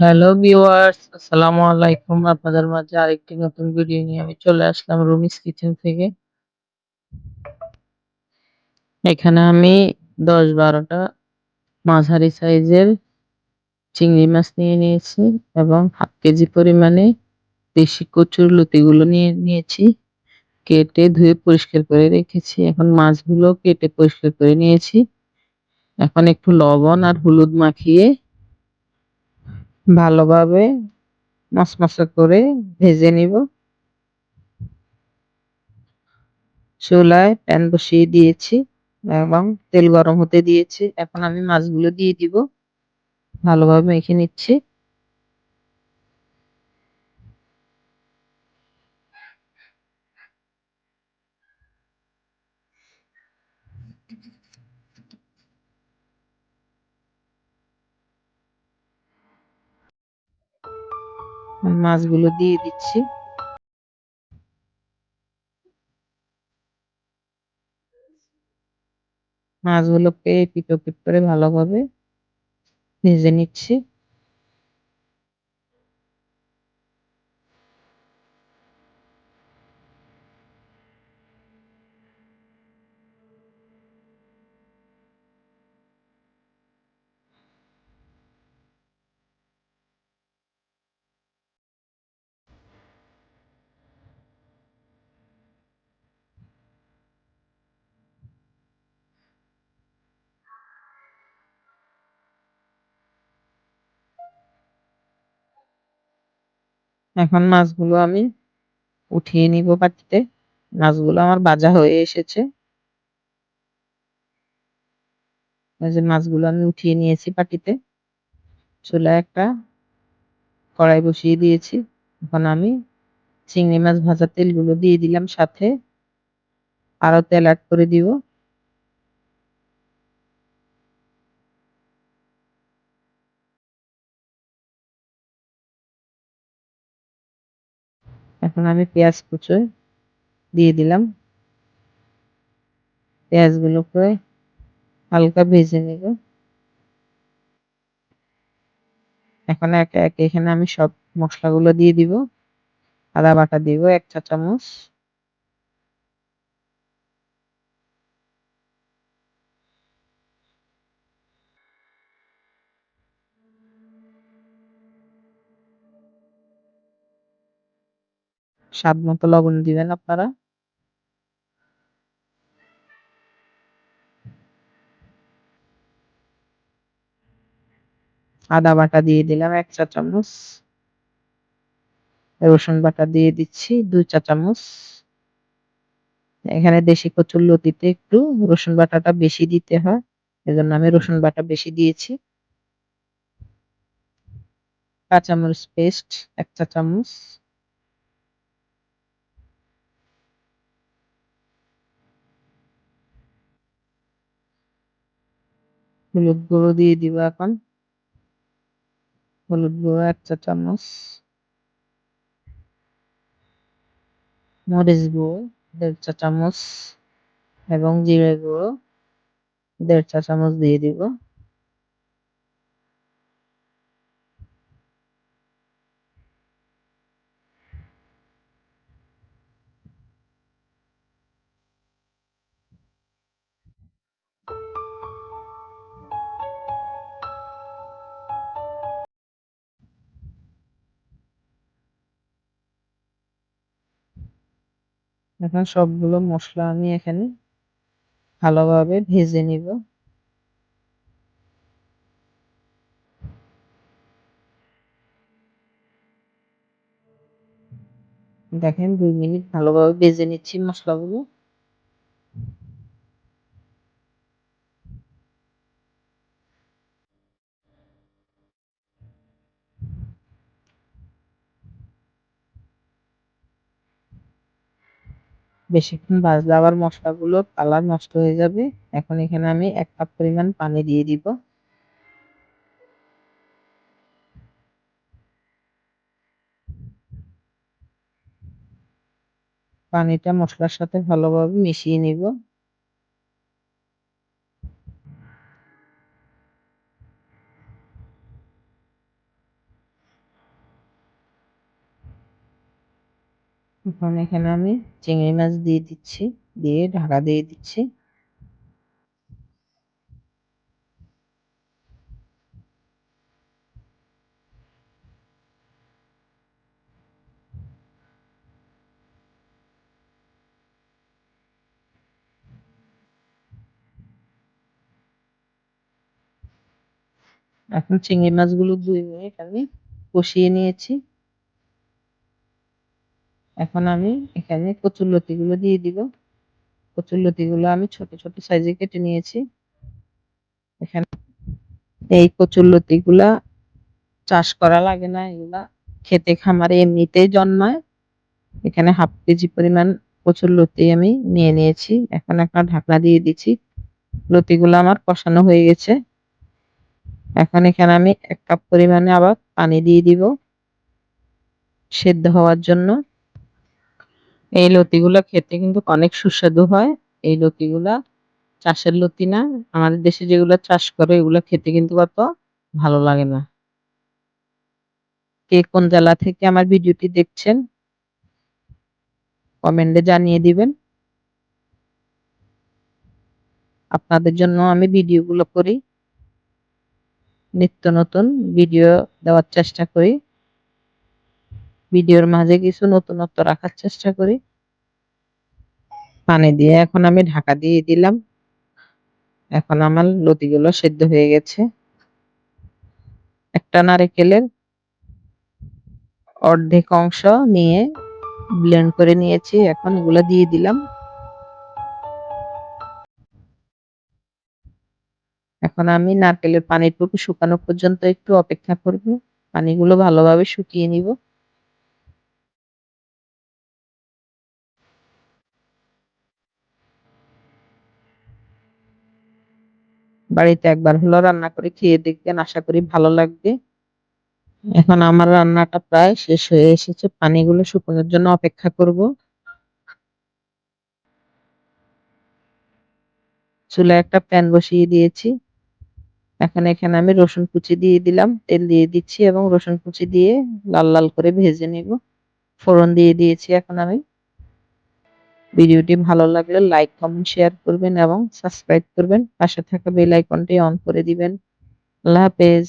Hello viewers, আসসালামু আলাইকুম। আপনাদের মাঝে আরেকটি নতুন ভিডিও নিয়ে আমি চলে আসলাম রুমিস কিচেন থেকে। এখানে আমি ১০-১২ টা মাঝারি সাইজের চিংড়ি মাছ নিয়ে নিয়েছি এবং হাফ কেজি পরিমাণে দেশি কচুর লতিগুলো নিয়ে নিয়েছি। কেটে ধুয়ে পরিষ্কার করে রেখেছি। এখন মাছগুলো কেটে পরিষ্কার করে নিয়েছি। এখন একটু লবণ আর হলুদ মাখিয়ে ভালোভাবে মশমশা করে ভেজে নিব। চুলায় প্যান বসিয়ে দিয়েছি এবং তেল গরম হতে দিয়েছি। এখন আমি মাছগুলো দিয়ে দিব। ভালোভাবে মেখে নিচ্ছি। মাছগুলো দিয়ে দিচ্ছি। মাছগুলোকে পিটো পিট করে ভালোভাবে ভেজে নিচ্ছি। এখন মাছগুলো আমি উঠিয়ে নিব বাটিতে। মাছগুলো আমার ভাজা হয়ে এসেছে। মাছগুলো আমি উঠিয়ে নিয়েছি বাটিতে। চুলা একটা কড়াই বসিয়ে দিয়েছি। এখন আমি চিংড়ি মাছ ভাজার তেলগুলো দিয়ে দিলাম সাথে। আরও তেল এড করে দিব। এখন আমি পেঁয়াজ কুচো দিয়ে দিলাম। পেঁয়াজগুলোকে হালকা ভেজে নেব। এখন একে একে এখানে আমি সব মশলাগুলো দিয়ে দিব। আদা বাটা দিব, এক চা চামচ। স্বাদ মতো লবণ দিবেন আপনারা। আদা বাটা দিয়ে দিলাম এক চা চামচ। রসুন বাটা দিয়ে দিচ্ছি দুই চা চামচ। এখানে দেশি কচুর লতিতে একটু রসুন বাটাটা বেশি দিতে হয়, এজন্য আমি রসুন বাটা বেশি দিয়েছি কাঁচামরিচ পেস্ট এক চা চামচ হলুদ গুঁড়ো দিয়ে দিব এখন। হলুদ গুঁড়ো এক চা চামচ। মরিচ গুঁড়ো দেড় চা চামচ। এবং জিরে গুঁড়ো দেড় চা চামচ দিয়ে দিব। এখন সবগুলো মশলা আমি এখানে ভালোভাবে ভেজে নিব। দেখেন দুই মিনিট ভালোভাবে ভেজে নিচ্ছি মশলাগুলো। বেশিক্ষণ ভাজলে আবার মশলাগুলো কালার নষ্ট হয়ে যাবে। এখন এখানে আমি এক কাপ পরিমাণ পানি দিয়ে দিব। পানিটা মশলার সাথে ভালোভাবে মিশিয়ে নিব। এখন এখানে আমি চিংড়ি মাছ দিয়ে দিচ্ছি, দিয়ে ঢাকা দিয়ে দিচ্ছি। এখন চিংড়ি মাছগুলো দুই মিনিট আমি কষিয়ে নিয়েছি। এখন আমি এখানে কচুরলতি গুলো দিয়ে দিব। কচুরলতি গুলো আমি ছোট ছোট সাইজে কেটে নিয়েছি। এখানে এই কচুরলতি গুলা চাষ করা লাগে না, এগুলা খেতে খামারে এমনিতেই জন্মায়। এখানে হাফ কেজি পরিমাণ কচুর লতি আমি নিয়ে নিয়েছি। এখন একটা ঢাকনা দিয়ে দিচ্ছি। লতিগুলো আমার কষানো হয়ে গেছে। এখন এখানে আমি এক কাপ পরিমাণে আবার পানি দিয়ে দিব। সেদ্ধ হওয়ার জন্য। এই লতিগুলো খেতে কিন্তু অনেক সুস্বাদু হয়। এই লতিগুলা চাষের লতি না। আমাদের দেশে যেগুলো চাষ করে, এগুলো খেতে কিন্তু অত ভালো লাগে না। কে কোন জেলা থেকে আমার ভিডিওটি দেখছেন, কমেন্টে জানিয়ে দিবেন। আপনাদের জন্য আমি ভিডিওগুলো করি। নিত্য নতুন ভিডিও দেওয়ার চেষ্টা করি। ভিডিওর মাঝে কিছু নতুনত্ব রাখার চেষ্টা করি। পানি দিয়ে এখন আমি ঢাকা দিয়ে দিলাম। এখন আমার লতিগুলো সেদ্ধ হয়ে গেছে। একটা নারিকেলের অর্ধেক অংশ নিয়ে ব্লেন্ড করে নিয়েছি। এখন এগুলো দিয়ে দিলাম। এখন আমি নারকেলের পানিটুকু শুকানো পর্যন্ত একটু অপেক্ষা করব। পানিগুলো ভালোভাবে শুকিয়ে নিব। বাড়িতে একবার হলো রান্না করে খেয়ে দেখবেন, আশা করি ভালো লাগবে। এখন আমার রান্নাটা প্রায় শেষ হয়ে এসেছে, পানিগুলো শুকানোর জন্য অপেক্ষা করব। চুলায় একটা প্যান বসিয়ে দিয়েছি। এখন এখানে আমি রসুন কুচি দিয়ে দিলাম, তেল দিয়ে দিচ্ছি এবং রসুন কুচি দিয়ে লাল লাল করে ভেজে নিব। ফোড়ন দিয়ে দিয়েছি এখন আমি। ভিডিওটি ভালো লাগলে লাইক, কমেন্ট, শেয়ার করবেন এবং সাবস্ক্রাইব করবেন। পাশে থাকা বেল আইকনটি অন করে দিবেন। আল্লাহ হাফেজ।